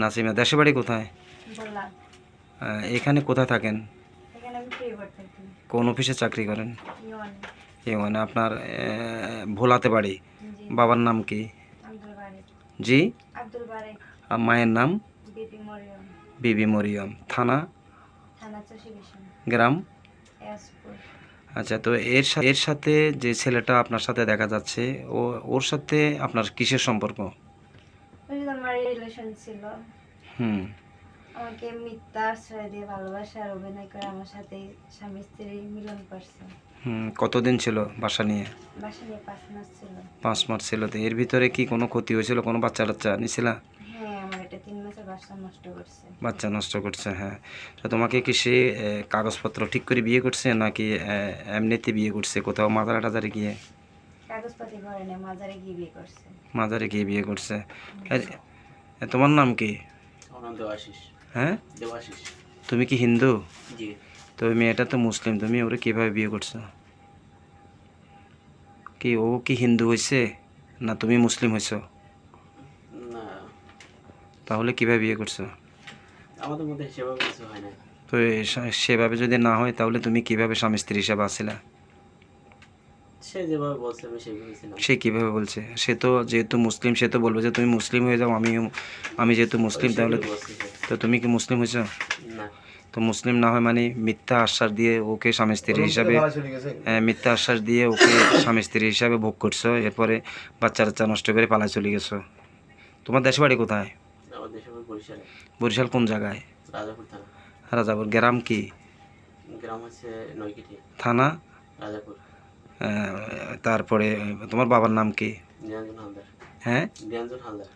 নাসিমা। দেশে বাড়ি কোথায়? এখানে কোথায় থাকেন? কোন অফিসে চাকরি করেন? মানে আপনার ভোলাতে বাড়ি। বাবার নাম কি? জি? আর মায়ের নাম? বিবি মরিয়ম। থানা? গ্রাম? আচ্ছা তো এর এর সাথে যে ছেলেটা আপনার সাথে দেখা যাচ্ছে ও ওর সাথে আপনার কিসের সম্পর্ক? রিলেশন ছিল। হুম। আমাকে মিথ্যা আশ্রয় দিয়ে ভালোবাসার অভিনয় করে আমার সাথে স্বামী স্ত্রী মিলন করছে। হুম কতদিন ছিল বাসা নিয়ে? বাসা নিয়ে পাঁচ মাস ছিল। পাঁচ মাস ছিল তো এর ভিতরে কি কোনো ক্ষতি হয়েছিল কোনো বাচ্চা টাচ্চা নিছিলা? হ্যাঁ আমার এটা তিন মাসের বাসা নষ্ট করছে। বাচ্চা নষ্ট করছে হ্যাঁ। তো তোমাকে কি সে কাগজপত্র ঠিক করে বিয়ে করছে নাকি এমনিতে বিয়ে করছে কোথাও মাজারে টাজারে গিয়ে? কাগজপাতি ঘরে নেই মাজারে গিয়ে বিয়ে করছে। মাজারে গিয়ে বিয়ে করছে। তোমার নাম কি? হ্যাঁ? তুমি কি হিন্দু? তো ওই মেয়েটা তো মুসলিম তুমি ওরে কীভাবে বিয়ে করছ? কি ও কি হিন্দু হয়েছে না তুমি মুসলিম হয়েছো তাহলে কীভাবে বিয়ে করছ? তো সেভাবে যদি না হয় তাহলে তুমি কীভাবে স্বামী স্ত্রী হিসাবে আসিলা? সে যেভাবে বলছে আমি সেইভাবে ছিলাম সে কীভাবে বলছে? সে তো যেহেতু মুসলিম সে তো বলবে যে তুমি মুসলিম হয়ে যাও আমি আমি যেহেতু মুসলিম তাহলে। তো তুমি কি মুসলিম হয়েছ? না। তো মুসলিম না হয় মানে মিথ্যা আশ্বাস দিয়ে ওকে স্বামী স্ত্রী হিসাবে হ্যাঁ, মিথ্যা আশ্বাস দিয়ে ওকে স্বামী স্ত্রী হিসাবে ভোগ করছ এরপরে বাচ্চা টাচ্চা নষ্ট করে পালায় চলে গেছো। তোমার দেশ বাড়ি কোথায় বরিশালে। কোন জায়গায়? রাজাপুর থানা। রাজাপুর গ্রাম কি? গ্রাম হচ্ছে থানা? তারপরে তোমার বাবার নাম কি? হ্যাঁ? হালদার।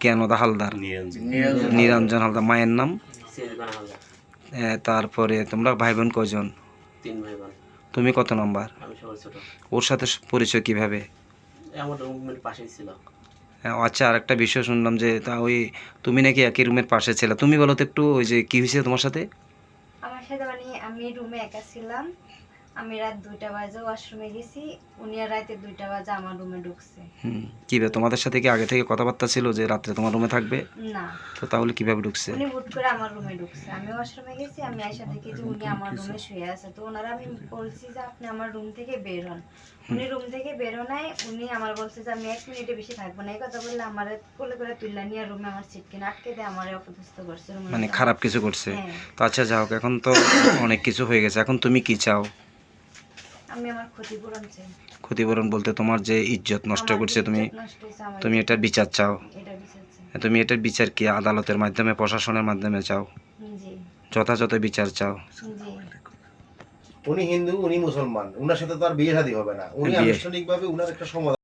জ্ঞানদা হালদার? নিরঞ্জন। হালদার। মায়ের নাম? তারপরে তোমরা ভাই বোন কয়জন? তিন ভাই বোন তুমি কত নম্বর? আমি সবার ছোট। ওর সাথে পরিচয় কীভাবে? হ্যাঁ, আচ্ছা আর একটা বিষয় শুনলাম যে তা ওই তুমি নাকি একই রুমের পাশে ছিলে। তুমি বলো তো একটু ওই যে কি হয়েছে তোমার সাথে? আমার সাথে মানে আমি রুমে একা ছিলাম। আমি রাত দুইটা বাজে ওয়াশরুমে গেছি উনি আর রাতে দুইটা বাজে আমার রুমে ঢুকছে। হুম কি বে তোমাদের সাথে কি আগে থেকে কথাবার্তা ছিল যে রাত্রে তোমার রুমে থাকবে? না। তো তাহলে কীভাবে ঢুকছে? উনি হুট করে আমার রুমে ঢুকছে। আমি ওয়াশরুমে গেছি আমি আয়সা দেখি যে উনি আমার রুমে শুয়ে আছে। তো ওনারা আমি বলছি যে আপনি আমার রুম থেকে বের হন। উনি রুম থেকে বের হনায় উনি আমার বলছে যে আমি এক মিনিটে বেশি থাকব না। এই কথা বললে আমার কোলে করে তুললা নিয়ে রুমে আমার সিট কিনে আটকে দিয়ে আমার অপদস্থ করছে। মানে খারাপ কিছু করছে। হ্যাঁ। তো আচ্ছা যাও এখন তো অনেক কিছু হয়ে গেছে। এখন তুমি কি চাও? আমি আমার ক্ষতিপূরণ চাই। ক্ষতিপূরণ বলতে তোমার যে ইজ্জত নষ্ট করছে তুমি তুমি এটা বিচার চাও। এটা বিচার চাই। তুমি এটার বিচার কি আদালতের মাধ্যমে প্রশাসনের মাধ্যমে চাও? যথাযথ বিচার চাও। উনি হিন্দু উনি মুসলমান উনার সাথে তো আর বিয়ে শাদী হবে না। উনি আনুষ্ঠানিকভাবে উনার একটা সমাধান